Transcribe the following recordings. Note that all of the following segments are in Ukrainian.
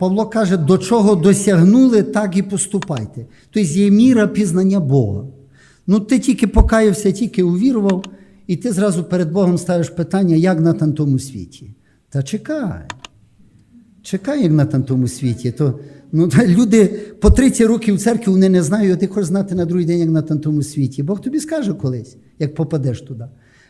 Павло каже, до чого досягнули, так і поступайте. Тобто є міра пізнання Бога. Ну, ти тільки покаявся, тільки увірував, і ти зразу перед Богом ставиш питання, як на тому світі. Та чекай. Чекай, як на тому світі. То, ну, люди по 30 років в церкві вони не знають, а ти хочеш знати на другий день, як на тому світі. Бог тобі скаже колись, як попадеш туди.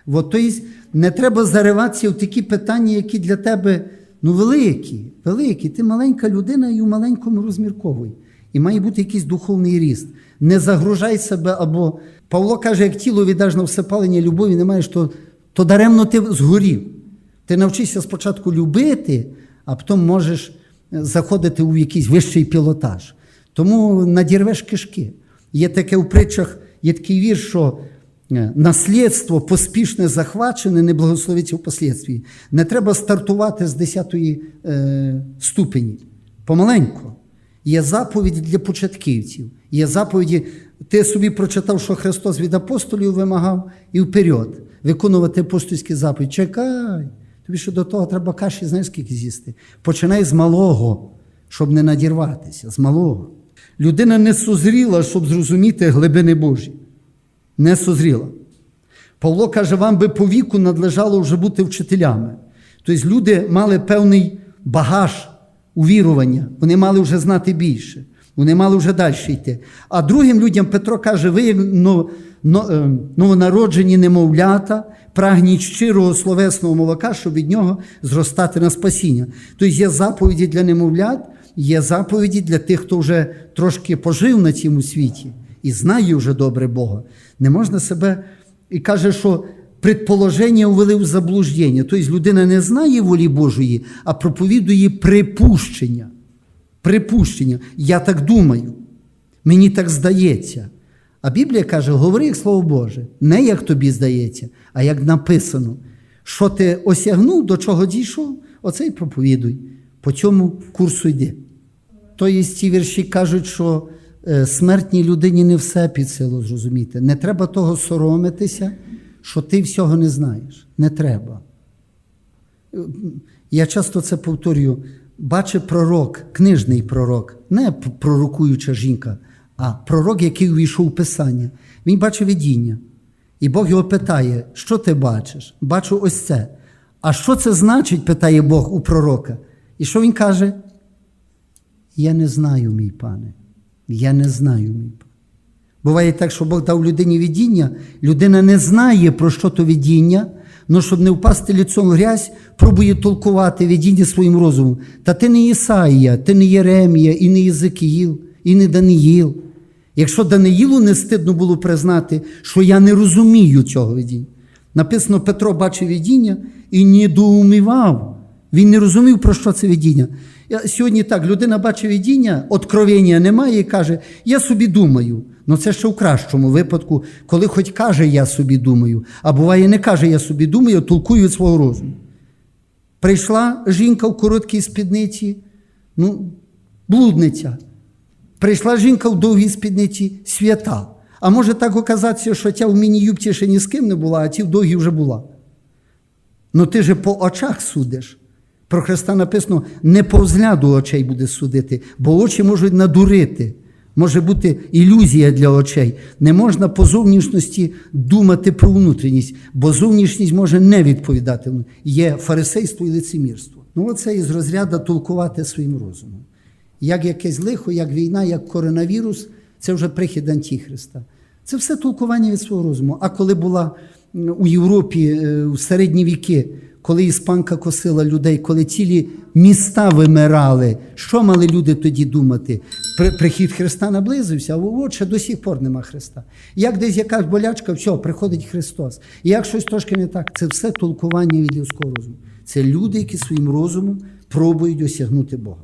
От, тобто, не треба зариватися в такі питання, які для тебе ну, великі, великі. Ти маленька людина і у маленькому розмірковуй. І має бути якийсь духовний ріст. Не загружай себе або. Павло каже, як тіло віддаш на всепалення любові не маєш, то, то даремно ти згорів. Ти навчишся спочатку любити, а потім можеш заходити у якийсь вищий пілотаж. Тому надірвеш кишки. Є таке в притчах, є такий вірш, що е, наслідство поспішне захвачене не благословиться впоследствии. Не треба стартувати з 10-ї е, ступені. Помаленько. Є заповіді для початківців. Є заповіді, ти собі прочитав, що Христос від апостолів вимагав, і вперед. Виконувати апостольські заповіді. Чекай. Тобі що до того треба каші, знаєш, скільки з'їсти. Починай з малого, щоб не надірватися, з малого. Людина не созріла, щоб зрозуміти глибини Божі. Не созріла. Павло каже, вам би по віку надлежало вже бути вчителями. Тобто люди мали певний багаж увірування, вони мали вже знати більше, вони мали вже далі йти. А другим людям Петро каже, ви е, новонароджені немовлята, прагніть щирого словесного молока, щоб від нього зростати на спасіння. Тобто є заповіді для немовлят, є заповіді для тих, хто вже трошки пожив на цьому світі і знає вже добре Бога. Не можна себе і каже, що предположення увели в заблуждення. Тобто людина не знає волі Божої, а проповідує припущення. Припущення. Я так думаю. Мені так здається. А Біблія каже: говори як слово Боже, не як тобі здається, а як написано. Що ти осягнув, до чого дійшов, оце й проповідуй. По цьому курсу йди. Тобто ці вірші кажуть, що смертній людині не все під силу зрозуміти. Не треба того соромитися, що ти всього не знаєш. Не треба. Е, Я часто це повторюю. Бачить пророк, книжний пророк, не пророкуюча жінка, а пророк, який увійшов у Писання. Він бачив видіння. І Бог його питає, що ти бачиш? Бачу ось це. А що це значить? питає Бог у пророка. І що він каже? Я не знаю, мій пане. Я не знаю, мій пане. Буває так, що Бог дав людині видіння, людина не знає, про що то видіння, але щоб не впасти ліцом в грязь, пробує толкувати видіння своїм розумом. Та ти не Ісаїя, ти не Єремія, і не Єзикіїл, і не Даниїл. Якщо Даниїлу не стидно було признати, що я не розумію цього видіння. Написано, Петро бачив видіння і недоумівав. Він не розумів, про що це видіння. Я- Сьогодні так, людина бачить видіння, откровення немає і каже, я собі думаю. Ну це ще в кращому випадку, коли хоч каже, я собі думаю, а буває, не каже, я собі думаю, толкую від свого розуму. Прийшла жінка в короткій спідниці, ну, блудниця. Прийшла жінка в довгій спідниці свята. А може так оказатися, що ця в міні-юбці ще ні з ким не була, а ці в довгій вже була. Ну ти же по очах судиш. Про Христа написано, не по взгляду очей буде судити, бо очі можуть надурити. Може бути ілюзія для очей. Не можна по зовнішності думати про внутрішність, бо зовнішність може не відповідати. Є фарисейство і лицемірство. Ну, оце із розряду толкувати своїм розумом. Як якесь лихо, як війна, як коронавірус, це вже прихід Антихриста. Це все толкування від свого розуму. А коли була у Європі е, в середні віки, коли іспанка косила людей, коли цілі міста вимирали, що мали люди тоді думати? При- Прихід Христа наблизився, а от до сих пор нема Христа. Як десь якась болячка, все, приходить Христос. І як щось трошки не так, це все толкування від людського розуму. Це люди, які своїм розумом пробують осягнути Бога.